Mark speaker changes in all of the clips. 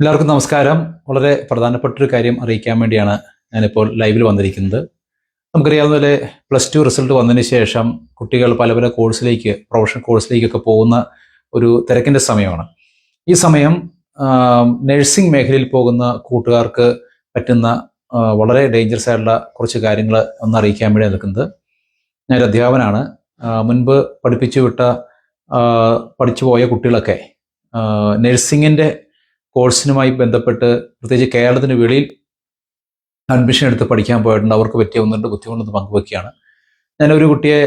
Speaker 1: എല്ലാവർക്കും നമസ്കാരം. വളരെ പ്രധാനപ്പെട്ട ഒരു കാര്യം അറിയിക്കാൻ വേണ്ടിയാണ് ഞാനിപ്പോൾ ലൈവിൽ വന്നിരിക്കുന്നത്. നമുക്കറിയാവുന്ന പോലെ പ്ലസ് ടു റിസൾട്ട് വന്നതിന് ശേഷം കുട്ടികൾ പല പല കോഴ്സിലേക്ക് പ്രൊഫഷണൽ കോഴ്സിലേക്കൊക്കെ പോകുന്ന ഒരു തിരക്കിന്റെ സമയമാണ്. ഈ സമയം നഴ്സിംഗ് മേഖലയിൽ പോകുന്ന കൂട്ടുകാർക്ക് പറ്റുന്ന വളരെ ഡേഞ്ചറസ് ആയിട്ടുള്ള കുറച്ച് കാര്യങ്ങൾ ഒന്ന് അറിയിക്കാൻ വേണ്ടി നിൽക്കുന്നത്. ഞാനൊരു അധ്യാപനാണ് മുൻപ് പഠിപ്പിച്ചു വിട്ട പഠിച്ചു പോയ കുട്ടികളൊക്കെ നഴ്സിങ്ങിന്റെ കോഴ്സിനുമായി ബന്ധപ്പെട്ട് പ്രത്യേകിച്ച് കേരളത്തിന് വെളിയിൽ അഡ്മിഷൻ എടുത്ത് പഠിക്കാൻ പോയിട്ടുണ്ട് അവർക്ക് പറ്റിയ ഒന്ന് രണ്ട് ബുദ്ധിമുട്ടൊന്ന് പങ്കുവെക്കുകയാണ്. ഞാനൊരു കുട്ടിയെ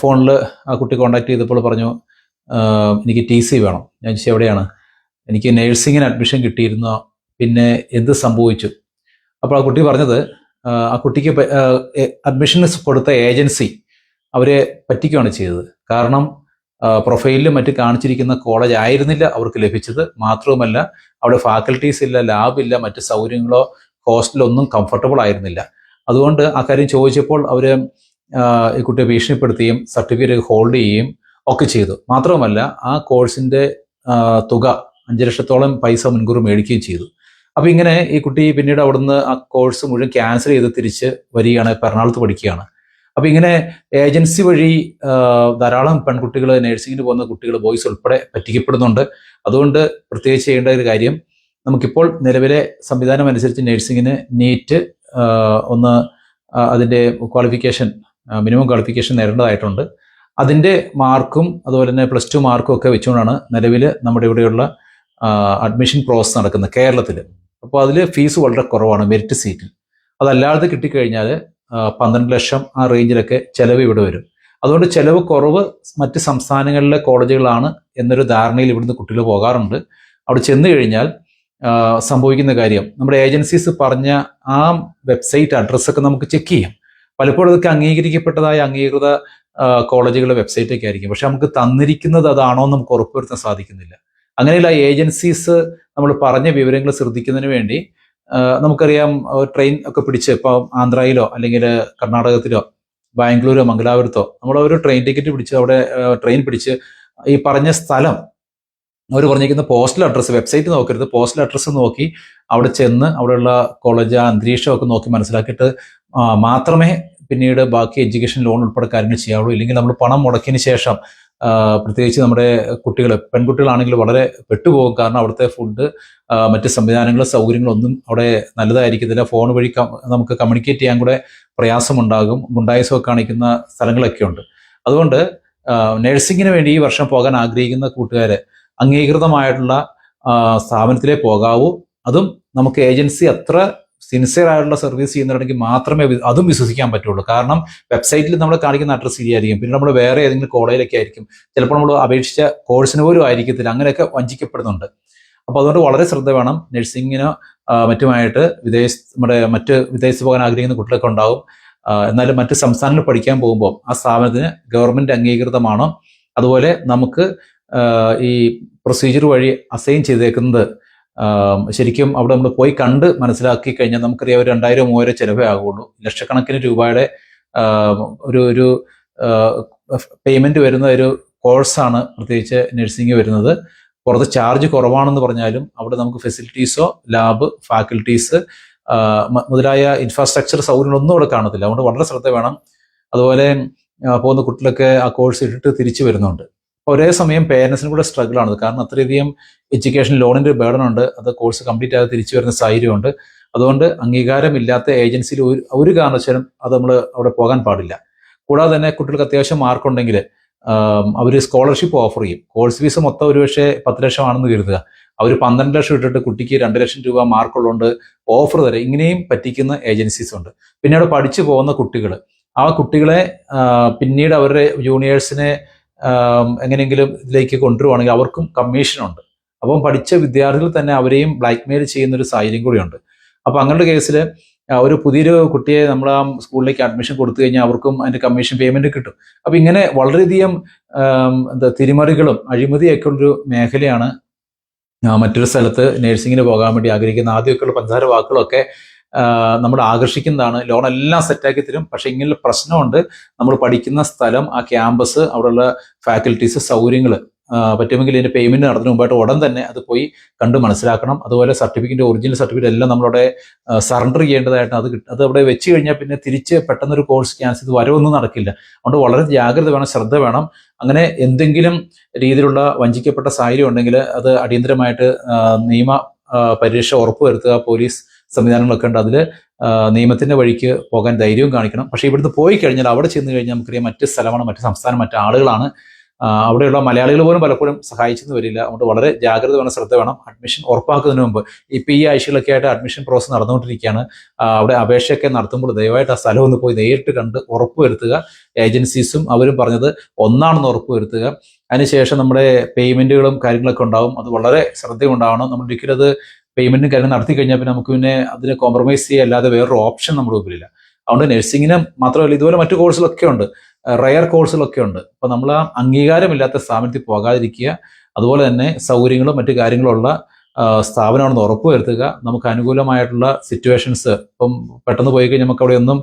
Speaker 1: ഫോണിൽ ആ കുട്ടി കോൺടാക്ട് ചെയ്തപ്പോൾ പറഞ്ഞു എനിക്ക് ടി സി വേണം. ഞാൻ ചോദിച്ചു എവിടെയാണ്? എനിക്ക് നേഴ്സിങ്ങിന് അഡ്മിഷൻ കിട്ടിയിരുന്ന. പിന്നെ എന്ത് സംഭവിച്ചു? അപ്പോൾ ആ കുട്ടി പറഞ്ഞത് ആ, കുട്ടിക്ക് അഡ്മിഷൻ കൊടുത്ത ഏജൻസി അവരെ പറ്റിക്കുകയാണ് ചെയ്തത്. കാരണം പ്രൊഫൈലിലും മറ്റ് കാണിച്ചിരിക്കുന്ന കോളേജ് ആയിരുന്നില്ല അവർക്ക് ലഭിച്ചത്. മാത്രവുമല്ല അവിടെ ഫാക്കൽറ്റീസ് ഇല്ല ലാബില്ല മറ്റ് സൗകര്യങ്ങളോ ഹോസ്റ്റലോ ഒന്നും കംഫർട്ടബിൾ ആയിരുന്നില്ല. അതുകൊണ്ട് ആ കാര്യം ചോദിച്ചപ്പോൾ അവർ ഈ കുട്ടിയെ ഭീഷണിപ്പെടുത്തുകയും സർട്ടിഫിക്കറ്റ് ഹോൾഡ് ചെയ്യുകയും ഒക്കെ ചെയ്തു. മാത്രവുമല്ല ആ കോഴ്സിന്റെ തുക അഞ്ച് ലക്ഷത്തോളം പൈസ മുൻകൂർ മേടിക്കുകയും ചെയ്തു. അപ്പോൾ ഇങ്ങനെ ഈ കുട്ടി പിന്നീട് അവിടുന്ന് ആ കോഴ്സ് മുഴുവൻ ക്യാൻസൽ ചെയ്ത് തിരിച്ച് വരികയാണ് എറണാകുളത്ത് പഠിക്കുകയാണ്. അപ്പൊ ഇങ്ങനെ ഏജൻസി വഴി ധാരാളം പെൺകുട്ടികൾ നഴ്സിംഗിന് പോകുന്ന കുട്ടികൾ ബോയ്സ് ഉൾപ്പെടെ പറ്റിക്കപ്പെടുന്നുണ്ട്. അതുകൊണ്ട് പ്രത്യേകിച്ച് ചെയ്യേണ്ട ഒരു കാര്യം നമുക്കിപ്പോൾ നിലവിലെ സംവിധാനം അനുസരിച്ച് നഴ്സിങ്ങിന് നീറ്റ് ഒന്ന് അതിന്റെ ക്വാളിഫിക്കേഷൻ മിനിമം ക്വാളിഫിക്കേഷൻ നേടേണ്ടതായിട്ടുണ്ട്. അതിന്റെ മാർക്കും അതുപോലെ തന്നെ പ്ലസ് ടു മാർക്കും ഒക്കെ വെച്ചുകൊണ്ടാണ് നിലവിൽ നമ്മുടെ ഇവിടെയുള്ള അഡ്മിഷൻ പ്രോസസ്സ് നടക്കുന്നത് കേരളത്തിൽ അപ്പോൾ അതിൽ ഫീസ് വളരെ കുറവാണ് മെരിറ്റ് സീറ്റിൽ. അതല്ലാതെ കിട്ടിക്കഴിഞ്ഞാൽ പന്ത്രണ്ട് ലക്ഷം ആ റേഞ്ചിലൊക്കെ ചിലവ് ഇവിടെ വരും. അതുകൊണ്ട് ചിലവ് കുറവ് മറ്റ് സംസ്ഥാനങ്ങളിലെ കോളേജുകളാണ് എന്നൊരു ധാരണയിൽ ഇവിടുന്ന് കുട്ടികൾ പോകാറുണ്ട്. അവിടെ ചെന്ന് കഴിഞ്ഞാൽ സംഭവിക്കുന്ന കാര്യം നമ്മുടെ ഏജൻസീസ് പറഞ്ഞ ആ വെബ്സൈറ്റ് അഡ്രസ്സൊക്കെ നമുക്ക് ചെക്ക് ചെയ്യാം. പലപ്പോഴും അതൊക്കെ അംഗീകരിക്കപ്പെട്ടതായ അംഗീകൃത കോളേജുകളുടെ വെബ്സൈറ്റൊക്കെ ആയിരിക്കും. പക്ഷെ നമുക്ക് തന്നിരിക്കുന്നത് അതാണോ എന്ന് നമുക്ക് ഉറപ്പുവരുത്താൻ സാധിക്കുന്നില്ല. അങ്ങനെയുള്ള ഏജൻസീസ് നമ്മൾ പറഞ്ഞ വിവരങ്ങൾ ശ്രദ്ധിക്കുന്നതിന് വേണ്ടി നമുക്കറിയാം ട്രെയിൻ ഒക്കെ പിടിച്ച് ഇപ്പോൾ ആന്ധ്രയിലോ അല്ലെങ്കിൽ കർണാടകത്തിലോ ബാംഗ്ലൂരോ മംഗലാപുരത്തോ നമ്മൾ ഒരു ട്രെയിൻ ടിക്കറ്റ് പിടിച്ച് അവിടെ ട്രെയിൻ പിടിച്ച് ഈ പറഞ്ഞ സ്ഥലം അവർ പറഞ്ഞിരിക്കുന്ന പോസ്റ്റൽ അഡ്രസ്സ് വെബ്സൈറ്റ് നോക്കരുത്. പോസ്റ്റൽ അഡ്രസ്സ് നോക്കി അവിടെ ചെന്ന് അവിടെയുള്ള കോളേജ് അന്തരീക്ഷമൊക്കെ നോക്കി മനസ്സിലാക്കിയിട്ട് മാത്രമേ പിന്നീട് ബാക്കി എഡ്യൂക്കേഷൻ ലോൺ ഉൾപ്പെടെ കാര്യങ്ങൾ ചെയ്യാവുള്ളൂ. ഇല്ലെങ്കിൽ നമ്മൾ പണം മുടക്കിയതിന് ശേഷം പ്രത്യേകിച്ച് നമ്മുടെ കുട്ടികൾ പെൺകുട്ടികളാണെങ്കിൽ വളരെ പെട്ടുപോകും. കാരണം അവിടുത്തെ ഫുഡ് മറ്റ് സംവിധാനങ്ങളും സൗകര്യങ്ങളൊന്നും അവിടെ നല്ലതായിരിക്കത്തില്ല. ഫോൺ വഴി നമുക്ക് കമ്മ്യൂണിക്കേറ്റ് ചെയ്യാൻ കൂടെ പ്രയാസമുണ്ടാകും. ഗുണ്ടായസമൊക്കെ കാണിക്കുന്ന സ്ഥലങ്ങളൊക്കെ ഉണ്ട് അതുകൊണ്ട് നഴ്സിങ്ങിന് വേണ്ടി ഈ വർഷം പോകാൻ ആഗ്രഹിക്കുന്ന കൂട്ടുകാർ അംഗീകൃതമായിട്ടുള്ള സ്ഥാപനത്തിലേ പോകാവൂ. അതും നമുക്ക് ഏജൻസി അത്ര സിൻസിയർ ആയിട്ടുള്ള സർവീസ് ചെയ്യുന്നുണ്ടെങ്കിൽ മാത്രമേ അതും വിശ്വസിക്കാൻ പറ്റുള്ളൂ. കാരണം വെബ്സൈറ്റിൽ നമ്മൾ കാണിക്കുന്ന അഡ്രസ്സ് ശരിയായിരിക്കും പിന്നെ നമ്മൾ വേറെ ഏതെങ്കിലും കോളേജിലൊക്കെ ആയിരിക്കും. ചിലപ്പോൾ നമ്മൾ അപേക്ഷിച്ച കോഴ്സിന് പോലും ആയിരിക്കത്തില്ല. അങ്ങനെയൊക്കെ വഞ്ചിക്കപ്പെടുന്നുണ്ട്. അപ്പോൾ അതുകൊണ്ട് വളരെ ശ്രദ്ധ വേണം. നഴ്സിങ്ങിനോ മറ്റുമായിട്ട് വിദേശ നമ്മുടെ മറ്റ് വിദേശത്ത് പോകാൻ ആഗ്രഹിക്കുന്ന കുട്ടികളൊക്കെ ഉണ്ടാവും. എന്നാലും മറ്റ് സംസ്ഥാനങ്ങളിൽ പഠിക്കാൻ പോകുമ്പോൾ ആ സ്ഥാപനത്തിന് ഗവൺമെന്റ് അംഗീകൃതമാണോ? അതുപോലെ നമുക്ക് ഈ പ്രൊസീജിയർ വഴി അസൈൻ ചെയ്തേക്കുന്നത് ശരിക്കും അവിടെ നമ്മൾ പോയി കണ്ട് മനസ്സിലാക്കി കഴിഞ്ഞാൽ നമുക്കറിയാം ഒരു രണ്ടായിരം മൂവായിരം ചിലവേ ആകുള്ളൂ. ലക്ഷക്കണക്കിന് രൂപയുടെ ഒരു ഒരു പേയ്മെന്റ് വരുന്ന ഒരു കോഴ്സാണ് പ്രത്യേകിച്ച് നഴ്സിംഗ് വരുന്നത്. പുറത്ത് ചാർജ് കുറവാണെന്ന് പറഞ്ഞാലും അവിടെ നമുക്ക് ഫെസിലിറ്റീസോ ലാബ് ഫാക്കൽറ്റീസ് മുതലായ ഇൻഫ്രാസ്ട്രക്ചർ സൗകര്യങ്ങളൊന്നും അവിടെ കാണത്തില്ല. അതുകൊണ്ട് വളരെ ശ്രദ്ധ വേണം. അതുപോലെ പോകുന്ന കുട്ടികളൊക്കെ ആ കോഴ്സ് ഇട്ടിട്ട് തിരിച്ചു വരുന്നുണ്ട്. ഒരേ സമയം പേരൻസിന് കൂടെ സ്ട്രഗിൾ ആണ്. കാരണം അത്രയധികം എഡ്യൂക്കേഷൻ ലോണിന്റെ ബേർഡൻ ഉണ്ട്. അത് കോഴ്സ് കംപ്ലീറ്റ് ആകാതെ തിരിച്ചു വരുന്ന സാഹചര്യമുണ്ട്. അതുകൊണ്ട് അംഗീകാരമില്ലാത്ത ഏജൻസിയിൽ ഒരു ഒരു കാരണവശാലും അത് നമ്മൾ അവിടെ പോകാൻ പാടില്ല. കൂടാതെ തന്നെ കുട്ടികൾക്ക് അത്യാവശ്യം മാർക്കുണ്ടെങ്കിൽ അവർ സ്കോളർഷിപ്പ് ഓഫർ ചെയ്യും. കോഴ്സ് ഫീസ് മൊത്തം ഒരു പക്ഷേ പത്ത് ലക്ഷമാണെന്ന് കരുതുക. അവർ പന്ത്രണ്ട് ലക്ഷം ഇട്ടിട്ട് കുട്ടിക്ക് രണ്ട് ലക്ഷം രൂപ മാർക്കുള്ളതുകൊണ്ട് ഓഫർ തരാം ഇങ്ങനെയും പറ്റിക്കുന്ന ഏജൻസീസ് ഉണ്ട്. പിന്നെ അവിടെ പഠിച്ചു പോകുന്ന കുട്ടികൾ ആ കുട്ടികളെ പിന്നീട് അവരുടെ ജൂനിയേഴ്സിനെ എങ്ങനെയെങ്കിലും ഇതിലേക്ക് കൊണ്ടുവരുവാണെങ്കിൽ അവർക്കും കമ്മീഷനുണ്ട് അപ്പം പഠിച്ച വിദ്യാർത്ഥികൾ തന്നെ അവരെയും ബ്ലാക്ക്മെയിൽ ചെയ്യുന്ന ഒരു സാഹചര്യം കൂടിയുണ്ട്. അപ്പോൾ അങ്ങനത്തെ കേസിൽ ഒരു പുതിയൊരു കുട്ടിയെ നമ്മൾ ആ സ്കൂളിലേക്ക് അഡ്മിഷൻ കൊടുത്തു കഴിഞ്ഞാൽ അവർക്കും അതിന്റെ കമ്മീഷൻ പേയ്മെന്റ് കിട്ടും. അപ്പോൾ ഇങ്ങനെ വളരെയധികം എന്താ തിരിമറികളും അഴിമതിയൊക്കെ ഉള്ളൊരു മേഖലയാണ് മറ്റൊരു സ്ഥലത്ത് നഴ്സിങ്ങിന് പോകാൻ വേണ്ടി ആഗ്രഹിക്കുന്ന ആദ്യമൊക്കെയുള്ള പഞ്ചാര വാക്കുകളൊക്കെ നമ്മൾ ആകർഷിക്കുന്നതാണ്. ലോൺ എല്ലാം സെറ്റാക്കി തരും. പക്ഷെ ഇങ്ങനെയുള്ള പ്രശ്നമുണ്ട്. നമ്മൾ പഠിക്കുന്ന സ്ഥലം ആ ക്യാമ്പസ് അവിടെയുള്ള ഫാക്കൽറ്റീസ് സൗകര്യങ്ങൾ പറ്റുമെങ്കിൽ ഇതിന്റെ പേയ്മെന്റ് നടത്തുന്ന മുമ്പായിട്ട് ഉടൻ തന്നെ അത് പോയി കണ്ട് മനസ്സിലാക്കണം. അതുപോലെ സർട്ടിഫിക്കറ്റ് ഒറിജിനൽ സർട്ടിഫിക്കറ്റ് എല്ലാം നമ്മളവിടെ സറണ്ടർ ചെയ്യേണ്ടതായിട്ട് അത് അത് അവിടെ വെച്ച് കഴിഞ്ഞാൽ പിന്നെ തിരിച്ച് പെട്ടെന്നൊരു കോഴ്സ് ക്യാൻസൽ ചെയ്ത് വരവൊന്നും നടക്കില്ല. അതുകൊണ്ട് വളരെ ജാഗ്രത വേണം ശ്രദ്ധ വേണം. അങ്ങനെ എന്തെങ്കിലും രീതിയിലുള്ള വഞ്ചിക്കപ്പെട്ട സാഹചര്യം ഉണ്ടെങ്കിൽ അത് അടിയന്തരമായിട്ട് നിയമ പരീക്ഷ ഉറപ്പുവരുത്തുക പോലീസ് സംവിധാനങ്ങളൊക്കെ ഉണ്ട്. അതിൽ നിയമത്തിന്റെ വഴിക്ക് പോകാൻ ധൈര്യവും കാണിക്കണം. പക്ഷേ ഇവിടുന്ന് പോയി കഴിഞ്ഞാൽ അവിടെ ചെന്ന് കഴിഞ്ഞാൽ നമുക്കറിയാം മറ്റ് സ്ഥലമാണ് മറ്റ് സംസ്ഥാനം മറ്റ് ആളുകളാണ്. അവിടെയുള്ള മലയാളികൾ പോലും പലപ്പോഴും സഹായിച്ചെന്ന് വരില്ല. അതുകൊണ്ട് വളരെ ജാഗ്രത വേണം ശ്രദ്ധ വേണം. അഡ്മിഷൻ ഉറപ്പാക്കുന്നതിന് മുമ്പ് ഇപ്പം ഈ ആഴ്ചകളൊക്കെ ആയിട്ട് അഡ്മിഷൻ പ്രോസസ്സ് നടന്നുകൊണ്ടിരിക്കുകയാണ്. അവിടെ അപേക്ഷയൊക്കെ നടത്തുമ്പോൾ ദയവായിട്ട് ആ സ്ഥലം ഒന്ന് പോയി നേരിട്ട് കണ്ട് ഉറപ്പുവരുത്തുക. ഏജൻസീസും അവരും പറഞ്ഞത് ഒന്നാണെന്ന് ഉറപ്പുവരുത്തുക. അതിനുശേഷം നമ്മുടെ പേയ്മെന്റുകളും കാര്യങ്ങളൊക്കെ ഉണ്ടാവും. അത് വളരെ ശ്രദ്ധയുണ്ടാവണം. നമ്മൾ ഒരിക്കലും അത് പേയ്മെന്റും കാര്യം നടത്തി കഴിഞ്ഞാൽ പിന്നെ നമുക്ക് പിന്നെ അതിനെ കോംപ്രമൈസ് ചെയ്യുക അല്ലാതെ വേറൊരു ഓപ്ഷൻ നമ്മുടെ മുമ്പിലില്ല. അതുകൊണ്ട് നഴ്സിങ്ങിന് മാത്രമല്ല ഇതുപോലെ മറ്റു കോഴ്സുകളൊക്കെ ഉണ്ട്. റയർ കോഴ്സുകളൊക്കെ ഉണ്ട്. അപ്പൊ നമ്മൾ ആ അംഗീകാരമില്ലാത്ത സ്ഥാപനത്തിൽ പോകാതിരിക്കുക. അതുപോലെ തന്നെ സൗകര്യങ്ങളും മറ്റു കാര്യങ്ങളുള്ള സ്ഥാപനമാണെന്ന് ഉറപ്പുവരുത്തുക നമുക്ക് അനുകൂലമായിട്ടുള്ള സിറ്റുവേഷൻസ് ഇപ്പം പെട്ടെന്ന് പോയി കഴിഞ്ഞാൽ നമുക്ക് അവിടെ ഒന്നും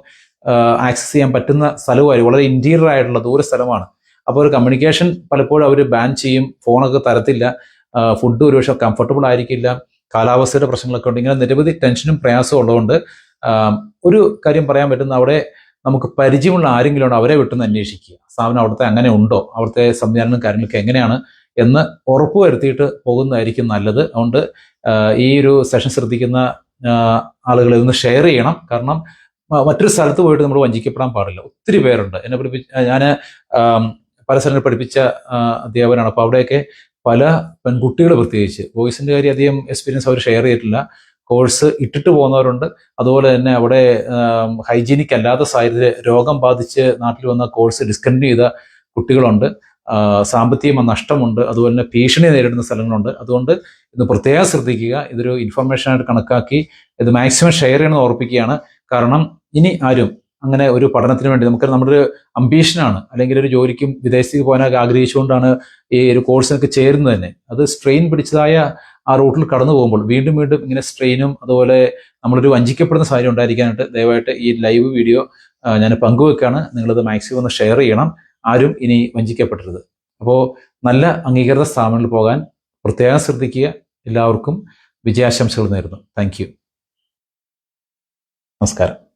Speaker 1: ആക്സസ് ചെയ്യാൻ പറ്റുന്ന സ്ഥലവുമായി വളരെ ഇന്റീരിയർ ആയിട്ടുള്ള ദൂര സ്ഥലമാണ്. അപ്പോൾ ഒരു കമ്മ്യൂണിക്കേഷൻ പലപ്പോഴും അവർ ബാൻ ചെയ്യും. ഫോണൊക്കെ തരത്തില്ല. ഫുഡ് ഒരുപക്ഷെ കംഫർട്ടബിൾ ആയിരിക്കില്ല. കാലാവസ്ഥയുടെ പ്രശ്നങ്ങളൊക്കെ ഉണ്ട്. ഇങ്ങനെ നിരവധി ടെൻഷനും പ്രയാസവും ഉള്ളതുകൊണ്ട് ഒരു കാര്യം പറയാൻ പറ്റുന്ന അവിടെ നമുക്ക് പരിചയമുള്ള ആരെങ്കിലും ഉണ്ടോ? അവരെ വിട്ടൊന്ന് അന്വേഷിക്കുക. സ്ഥാപനം അവിടുത്തെ അങ്ങനെ ഉണ്ടോ? അവിടുത്തെ സംവിധാനങ്ങളും കാര്യങ്ങളൊക്കെ എങ്ങനെയാണ് എന്ന് ഉറപ്പ് വരുത്തിയിട്ട് പോകുന്നതായിരിക്കും നല്ലത്. അതുകൊണ്ട് ഈ ഒരു സെഷൻ ശ്രദ്ധിക്കുന്ന ആളുകളെ ഒന്ന് ഷെയർ ചെയ്യണം. കാരണം മറ്റൊരു സ്ഥലത്ത് പോയിട്ട് നമ്മൾ വഞ്ചിക്കപ്പെടാൻ പാടില്ല. ഒത്തിരി പേരുണ്ട്. എന്നെ പഠിപ്പിച്ച ഞാൻ പല സ്ഥലങ്ങളിൽ പഠിപ്പിച്ച അധ്യാപകനാണ്. അപ്പോൾ അവിടെയൊക്കെ പല പെൺകുട്ടികൾ പ്രത്യേകിച്ച്. ബോയ്സിന്റെ കാര്യം അധികം എക്സ്പീരിയൻസ് അവർ ഷെയർ ചെയ്തിട്ടില്ല. കോഴ്സ് ഇട്ടിട്ട് പോകുന്നവരുണ്ട്. അതുപോലെ തന്നെ അവിടെ ഹൈജീനിക് അല്ലാത്ത സാഹചര്യത്തിൽ രോഗം ബാധിച്ച് നാട്ടിൽ വന്ന കോഴ്സ് ഡിസ്കണ്ടിന്യൂ ചെയ്ത കുട്ടികളുണ്ട്. സാമ്പത്തിക നഷ്ടമുണ്ട്. അതുപോലെ തന്നെ ഭീഷണി നേരിടുന്ന സ്ഥലങ്ങളുണ്ട്. അതുകൊണ്ട് ഇത് പ്രത്യേകം ശ്രദ്ധിക്കുക. ഇതൊരു ഇൻഫർമേഷനായിട്ട് കണക്കാക്കി ഇത് മാക്സിമം ഷെയർ ചെയ്യണമെന്ന് ഓർപ്പിക്കുകയാണ്. കാരണം ഇനി ആരും അങ്ങനെ ഒരു പഠനത്തിന് വേണ്ടി നമുക്ക് നമ്മുടെ ഒരു അംബീഷനാണ് അല്ലെങ്കിൽ ഒരു ജോലിക്കും വിദേശത്തേക്ക് പോകാനൊക്കെ ആഗ്രഹിച്ചുകൊണ്ടാണ് ഈ ഒരു കോഴ്സിനൊക്കെ ചേരുന്നത് തന്നെ. അത് സ്ട്രെയിൻ പിടിച്ചതായ ആ റൂട്ടിൽ കടന്നു പോകുമ്പോൾ വീണ്ടും വീണ്ടും ഇങ്ങനെ സ്ട്രെയിനും അതുപോലെ നമ്മളൊരു വഞ്ചിക്കപ്പെടുന്ന സാഹചര്യം ഉണ്ടായിരിക്കാനായിട്ട് ദയവായിട്ട് ഈ ലൈവ് വീഡിയോ ഞാൻ പങ്കുവെക്കുകയാണ് നിങ്ങളത് മാക്സിമം ഒന്ന് ഷെയർ ചെയ്യണം. ആരും ഇനി വഞ്ചിക്കപ്പെടരുത്. അപ്പോൾ നല്ല അംഗീകൃത സ്ഥാപനങ്ങളിൽ പോകാൻ പ്രത്യേകം ശ്രദ്ധിക്കുക. എല്ലാവർക്കും വിജയാശംസകൾ നേരുന്നു. താങ്ക് നമസ്കാരം.